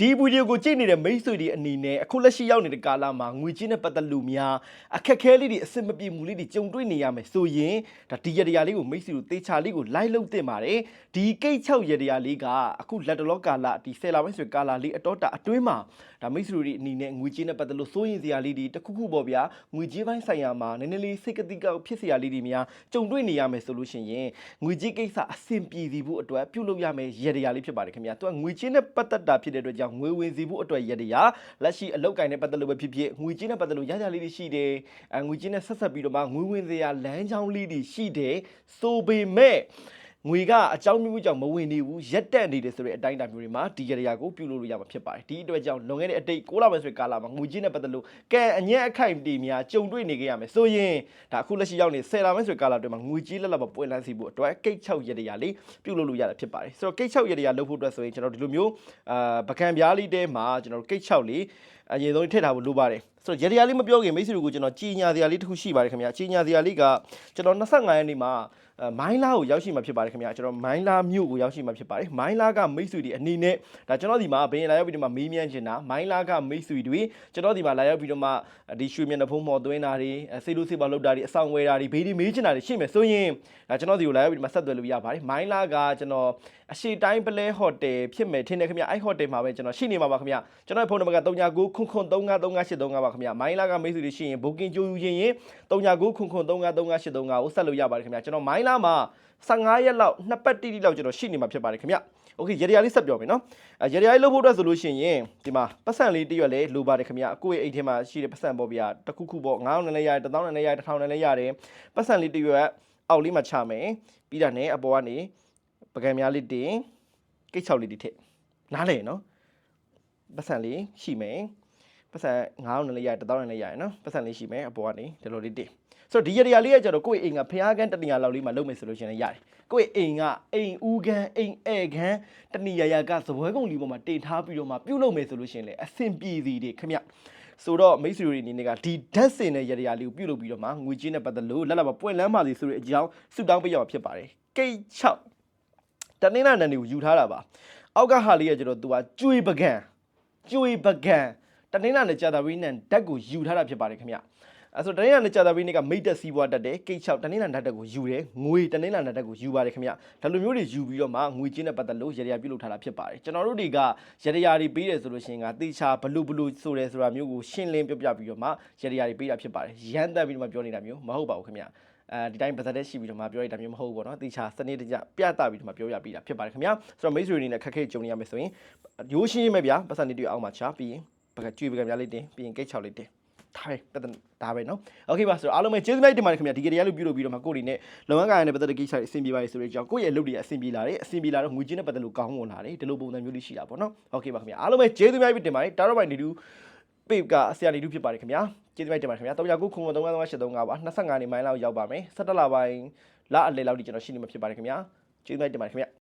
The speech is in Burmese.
ဒီဗီဒီယိုကိုကြည့်နေတဲ့မိတ်ဆွေတွေအနေနဲ့အခုလက်ရှိရောက်နေတဲ့ကာလမှာငွေချင်းနဲ့ပတ်သက်လို့များအခက်အခဲလေးတွေအဆင်မပြေမှုလေးတွေကြုံတွေ့နေရမယ်ဆိုရင်ဒါဒီရတရာလေးကိုမိတ်ဆွေတို့သေချာလေးကိုလိုက်လုပ်တင်ပါတယ်ဒီကိတ်6ရတရာလေးကအခုလက်တလောကာလဒီဆယ်လာပိုင်းဆိုကာလလေးအတော်တာအတွင်းမှာဒါမိတ်ဆွေတို့တွေအနေနဲ့ငွေချင်းနဲ့ပတ်သက်လို့စိုးရင်စရာလေးတွေတစ်ခုခုပေါ့ဗျာငွေကြေးပိုင်းဆိုင်ရာမှာနည်းနည်းလေးစိတ်ကတိကောက်ဖြစ်စရာလေးတွေများကြုံတွေ့နေရမယ်ဆိုလို့ရှိရင်ငွေကြေးကိစ္စအဆင်ပြေစီဖို့အတွက်ပြုလုပ်ရမယ်ရတရာလေးဖြစ်ပါတယ်ခင်ဗျာသူကငွေချင်းနဲ့ပတ်သက်တာဖြစ်တဲ့အတွက်ကြောင့်ငွေဝင်စီဖို့အတွက်ရတရာလက်ရှိအလောက်ကိုင်းနဲ့ပတ်သက်လို့ပဲဖြစ်ဖြစ်ငွေချင်းနဲ့ပတ်သက်လို့ရရလေးတွေရှိတယ်အငွေချင်းနဲ့ဆက်ဆက်ပြီးတော့မှငွေဝင်စရာလမ်းကြောင်းလေးတွေရှိတယ်ဆိုပေမဲ့ ငွေကအကြောင်းမျိုးမျိုးကြောင့်မဝင်နေဘူးရက်တက်နေတယ်ဆိုတဲ့အတိုင်းအတာမျိုးတွေမှာဒီရတရာကိုပြုလုပ်လို့ရမှာဖြစ်ပါတယ်ဒီအတွက်ကြောင့်လွန်ခဲ့တဲ့အတိတ်6လပဲဆိုတဲ့ကာလမှာငွေချင်းနဲ့ပတ်သက်လို့ကဲအညက်အခိုက်တီများကြုံတွေ့နေကြရမယ်ဆိုရင်ဒါအခုလက်ရှိရောက်နေ10လပဲဆိုတဲ့ကာလအတွင်းမှာငွေကြီးလက်လက်ပေါ်ပွင့်လန်းစီဖို့အတွက်ကိတ်6ရတရာလေးပြုလုပ်လို့ရတာဖြစ်ပါတယ်ဆိုတော့ကိတ်6ရတရာလုပ်ဖို့အတွက်ဆိုရင်ကျွန်တော်ဒီလိုမျိုးအာပကံပြားလေးတဲမှာကျွန်တော်တို့ကိတ်6လေးအရင်ဆုံးထည့်ထားဖို့လိုပါတယ်ဆိုတော့ရတရာလေးမပြောခင်မိတ်ဆွေတို့ကိုကျွန်တော်ကြီးညာစရာလေးတစ်ခုရှိပါတယ်ခင်ဗျာကြီးညာစရာလေးကကျွန်တော်25ရက်နေ့မှာအဲမိုင်းလာကိုရောက်ရှိမှာဖြစ်ပါတယ်ခင်ဗျာကျွန်တော်မိုင်းလာမြို့ကိုရောက်ရှိမှာဖြစ်ပါတယ်မိုင်းလာကမိတ်ဆွေတွေအနေနဲ့ဒါကျွန်တော်ဒီမှာဘယ်လာရောက်ပြီးတော့မှမေးမြန်းချင်တာမိုင်းလာကမိတ်ဆွေတွေကျွန်တော်ဒီမှာလာရောက်ပြီးတော့မှဒီရွှေမျက်နှာဖုံးမော်သွင်းတာတွေအဲဆေးလို့ဆေးပါလောက်တာတွေအဆောင်ဝယ်တာတွေဘေးဒီမေးချင်တာတွေရှိမယ်ဆိုရင်ဒါကျွန်တော်ဒီကိုလာရောက်ပြီးတော့မှဆက်သွယ်လို့ရပါတယ်မိုင်းလာကကျွန်တော်အရှိတိုင်းပလဲဟိုတယ်ဖြစ်မယ်ထင်တယ်ခင်ဗျာအဲ့ဟိုတယ်မှာပဲကျွန်တော်ရှိနေမှာပါခင်ဗျာကျွန်တော်ဖုန်းနံပါတ်က39ခွန်းခွန်း3935ပါခင်ဗျာမိုင်းလာကမိတ်ဆွေတွေရှိရင် booking ကြိုးယူခြင်းရင်39ခွန်းခွန်း3935ကိုဆက်လို့ရပါတယ်ခင်ဗျာကျွန်တော်မိုင်းလာမှာ 15ရက်လောက်နှစ်ပတ်တိတိလောက်ကျွန်တော်ရှိနေမှာဖြစ်ပါတယ်ခင်ဗျโอเคရေရရလေးဆက်ပြောမယ်နော်အဲရေရရလေးလုပ်ဖို့အတွက်ဆိုလို့ရှိရင်ဒီမှာပတ်စံလေးတစ်ရွက်လေးလိုပါတယ်ခင်ဗျအကိုရဲ့အိတ်ထဲမှာရှိတဲ့ပတ်စံပေါ့ဗျာတစ်ခုခုပေါ့9000နဲ့လည်းရတယ်1000နဲ့လည်းရတယ်1000နဲ့လည်းရတယ်ပတ်စံလေးတစ်ရွက်အောက်လေးမှာချမယ်ပြီးတာနဲ့အပေါ်ကနေပကံများလေးတင်ကိတ်ချောက်လေးတစ်ထည့်နားလေနော်ပတ်စံလေးရှိမယ် ပတ်စံ9000နဲ့လည်းရတယ်1000နဲ့လည်းရတယ်နော်ပတ်စံလေးရှိမယ်အပေါ်ကနေဒီလိုလေးတင်ဆိုတော့ဒီရတရားလေးကကျတော့ကိုယ့်ရဲ့အိမ်ကဖျားကန်းတနေရာလောက်လေးမှာလုပ်မယ်ဆိုလို့ရှိရင်လည်းရတယ်ကိုယ့်ရဲ့အိမ်ကအိမ်ဦးကန်းအိမ်ဧကန်းတနေရာရာကသပွဲကုံလေးပေါ်မှာတင်ထားပြီးတော့မှပြုတ်လုပ်မယ်ဆိုလို့ရှိရင်လည်းအဆင်ပြေစီတွေခမဆိုတော့မိတ်ဆွေတွေအနေနဲ့ကဒီဓာတ်စင်တဲ့ရတရားလေးကိုပြုတ်လုပ်ပြီးတော့မှငွေချင်းနဲ့ပတ်သက်လို့လက်လက်မပွင့်လန်းပါစေဆိုတဲ့အကြောင်းဆုတောင်းပေးရမှာဖြစ်ပါတယ်ကိတ်6တနင်္လာနေ့ကိုယူထားတာပါအောက်ကဟာလေးကကျတော့သူကကျွေပကံကျွေပကံ တနင်္လာနေ့ကြာတာဝိနန်ဓာတ်ကိုယူထားတာဖြစ်ပါတယ်ခင်ဗျအဲဆိုတနင်္လာနေ့ကြာတာဝိနေ့ကမိတ်တက်စီးပွားတက်တယ်ကိတ်6တနင်္လာနေ့ဓာတ်ကိုယူတယ်ငွေတနင်္လာနေ့ဓာတ်ကိုယူပါတယ်ခင်ဗျဒါလိုမျိုးတွေယူပြီးတော့မှငွေချင်းနဲ့ပတ်သက်လို့ရရပြုတ်လုပ်ထားတာဖြစ်ပါတယ်ကျွန်တော်တို့တွေကရရတွေပေးတယ်ဆိုလို့ရှိရင်ကတေချာဘလူဘလူဆိုတယ်ဆိုတာမျိုးကိုရှင်းလင်းပြပြပြီးတော့မှရရတွေပေးတာဖြစ်ပါတယ်ရမ်းတက်ပြီးတော့မှပြောနေတာမျိုးမဟုတ်ပါဘူးခင်ဗျအဲဒီတိုင်းပါဇက်တဲ့ရှိပြီးတော့မှပြောရတာမျိုးမဟုတ်ဘူးပေါ့နော်တေချာစနစ်တကျပြသပြီးတော့မှပြောရပြီးတာဖြစ်ပါတယ်ခင်ဗျဆိုတော့မိတ်ဆွေတွေနဲ့ခက်ခဲကြုံနေရမယ်ဆိုရင်ရိုးရှင်းရမယ်ဗျာပတ်စံနေတွေအောက်မှာချပြီးရင် ပကကြွေပကံများလေးတင်ပြီးရင်ကိတ်6လေးတင်ဒါပဲပတ်သက်ဒါပဲเนาะโอเคပါဆိုတော့အားလုံးပဲကျေးဇူးများတင်ပါတယ်ခင်ဗျာဒီကရီယာလို့ပြုလုပ်ပြီးတော့မှကိုယ်တွေနဲ့လုပ်ငန်းကိုင်ရတဲ့ပတ်သက်တဲ့ကိစ္စတွေအဆင်ပြေပါလေဆိုတဲ့အကြောင်းကိုယ့်ရဲ့အလုပ်တွေအဆင်ပြေလာတယ်အဆင်ပြေလာတော့ငွေချင်းနဲ့ပတ်သက်လို့ကောင်းဝင်လာတယ်ဒီလိုပုံစံမျိုးလေးရှိတာပေါ့နော်โอเคပါခင်ဗျာအားလုံးပဲကျေးဇူးများတင်ပါတယ်တာရောပိုင်နေတူပေကဆရာနေတူဖြစ်ပါတယ်ခင်ဗျာကျေးဇူးများတင်ပါတယ်ခင်ဗျာ39ခုခု3983ပါ25နေမိုင်းလောက်ရောက်ပါမယ်17လပိုင်းလအလေလောက်ဒီကျွန်တော်ရှိနေမှာဖြစ်ပါတယ်ခင်ဗျာကျေးဇူးများတင်ပါတယ်ခင်ဗျာ